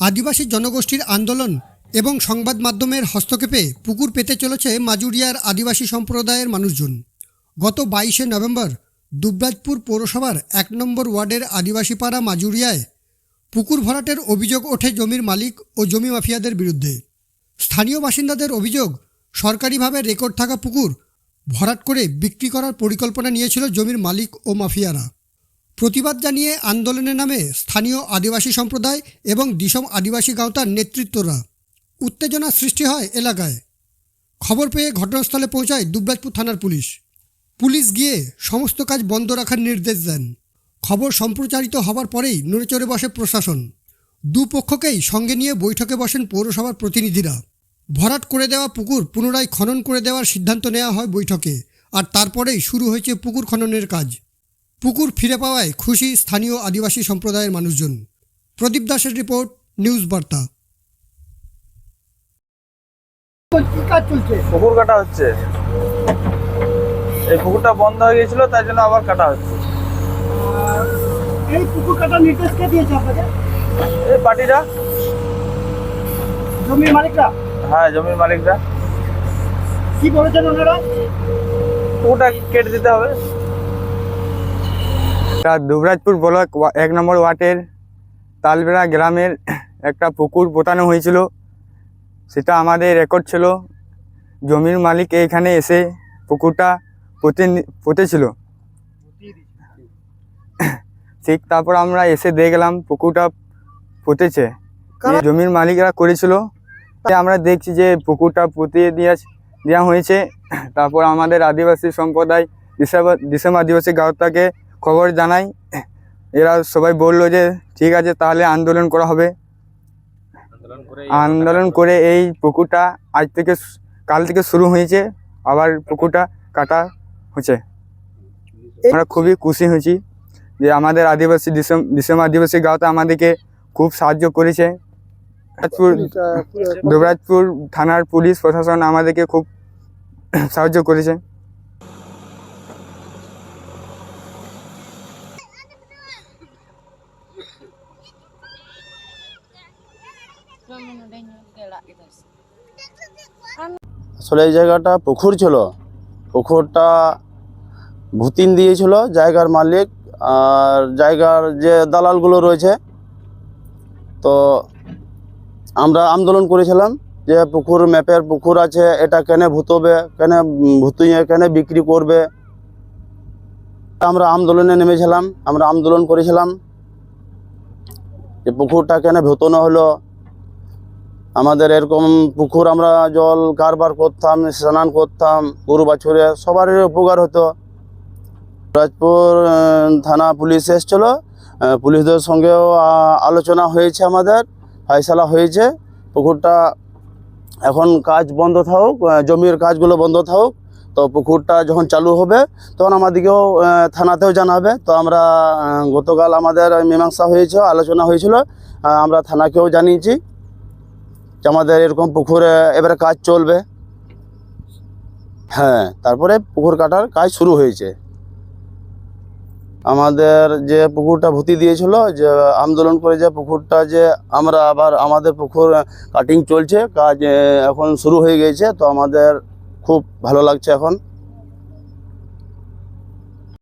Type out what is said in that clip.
আদিবাসী জনগোষ্ঠীর আন্দোলন এবং সংবাদ মাধ্যমের হস্তক্ষেপে পুকুর পেতে চলেছে মাজুরিয়ার আদিবাসী সম্প্রদায়ের মানুষজন। গত বাইশে নভেম্বর দুবরাজপুর পৌরসভার এক নম্বর ওয়ার্ডের আদিবাসী পাড়া মাজুরিয়ায় পুকুর ভরাটের অভিযোগ ওঠে জমির মালিক ও জমি মাফিয়াদের বিরুদ্ধে। স্থানীয় বাসিন্দাদের অভিযোগ, সরকারিভাবে রেকর্ড থাকা পুকুর ভরাট করে বিক্রি করার পরিকল্পনা নিয়েছিল জমির মালিক ও মাফিয়ারা। প্রতিবাদ জানিয়ে আন্দোলনের নামে স্থানীয় আদিবাসী সম্প্রদায় এবং দিশম আদিবাসী গাঁওতার নেতৃত্বরা উত্তেজনা সৃষ্টি হয় এলাকায়। খবর পেয়ে ঘটনাস্থলে পৌঁছায় দুবরাজপুর থানার পুলিশ। পুলিশ গিয়ে সমস্ত কাজ বন্ধ রাখার নির্দেশ দেন। খবর সম্প্রচারিত হবার পরেই নড়েচড়ে বসে প্রশাসন। দুপক্ষকেই সঙ্গে নিয়ে বৈঠকে বসেন পৌরসভার প্রতিনিধিরা। ভরাট করে দেওয়া পুকুর পুনরায় খনন করে দেওয়ার সিদ্ধান্ত নেওয়া হয় বৈঠকে, আর তারপরেই শুরু হয়েছে পুকুর খননের কাজ। পুকুর ফিরে পাওয়ায় খুশি স্থানীয় আদিবাসী সম্প্রদায়ের মানুষজন। প্রদীপ দাসের রিপোর্ট নিউজ বার্তা। কি কাজ চলছে পুকুর কাটা হচ্ছে। এই পুকুরটা বন্ধ হয়ে গেছিল তাই জন্য আবার কাটা হচ্ছে। এই পুকুর কাটার নির্দেশ কে দিয়েছে আপনাকে এই পার্টিরা। জমির মালিকরা? হ্যাঁ জমির মালিকরা। কি বলেছেন ওনারা? পুকুরটা কেটে দিতে হবে। এটা দুবরাজপুর ব্লক এক নম্বর ওয়ার্ডের তালবেড়া গ্রামের একটা পুকুর পোতানো হয়েছিল। সেটা আমাদের রেকর্ড ছিল। জমির মালিক এইখানে এসে পুকুরটা পুঁতে পুঁতেছিল। ঠিক তারপর আমরা এসে দেখলাম পুকুরটা পুঁতেছে। জমির মালিকরা করেছিল। আমরা দেখছি যে পুকুরটা পুঁতিয়ে দেওয়া দেওয়া হয়েছে। তারপর আমাদের আদিবাসী সম্প্রদায় ডিসেম্বর দিশাম আদিবাসী গাঁওটাকে খবর জানাই। এরা সবাই বলল যে ঠিক আছে তাহলে আন্দোলন করা হবে। আন্দোলন করে এই পুকুরটা আজ থেকে কাল থেকে শুরু হয়েছে। আবার পুকুরটা কাটা হচ্ছে। আমরা খুবই খুশি হয়েছি যে আমাদের আদিবাসী দিশম দিশম আদিবাসী গাঁওতে আমাদেরকে খুব সাহায্য করেছে। দুবরাজপুর দুবরাজপুর থানার পুলিশ প্রশাসন আমাদেরকে খুব সাহায্য করেছে। আসলে এই জায়গাটা পুকুর ছিল। পুকুরটা ভুতিন দিয়েছিল জায়গার মালিক আর জায়গার যে দালালগুলো রয়েছে। তো আমরা আন্দোলন করেছিলাম যে পুকুর ম্যাপের পুকুর আছে, এটা কেন ভুতবে, কেন ভুতুইয়ে কেন বিক্রি করবে। আমরা আন্দোলনে নেমেছিলাম, আমরা আন্দোলন করেছিলাম যে পুকুরটা কেন ভুতনো হলো। আমাদের এরকম পুকুর আমরা জল, কারবার করতাম, স্নান করতাম, গরু বাছুরে, সবারই উপকার হতো। রাজপুর থানা পুলিশ এসছিল। পুলিশদের সঙ্গেও আলোচনা হয়েছে আমাদের, ফাইসালা হয়েছে। পুকুরটা এখন কাজ বন্ধ থাকুক জমির কাজগুলো বন্ধ থাকুক। তো পুকুরটা যখন চালু হবে, তখন আমাদেরকেও থানাতেও জানাবে। তো আমরা গতকাল আমাদের মীমাংসা হয়েছে আলোচনা হয়েছিল। আমরা থানাকেও জানিয়েছি। যে আমাদের এরকম পুকুরে এবারে কাজ চলবে। হ্যাঁ তারপরে পুকুর কাটার কাজ শুরু হয়েছে। আমাদের যে পুকুরটা ভুতি দিয়েছিল, যে আন্দোলন করে যে পুকুরটা যে আমরা আবার আমাদের পুকুর কাটিং চলছে, কাজ এখন শুরু হয়ে গেছে, তো আমাদের খুব ভালো লাগছে এখন।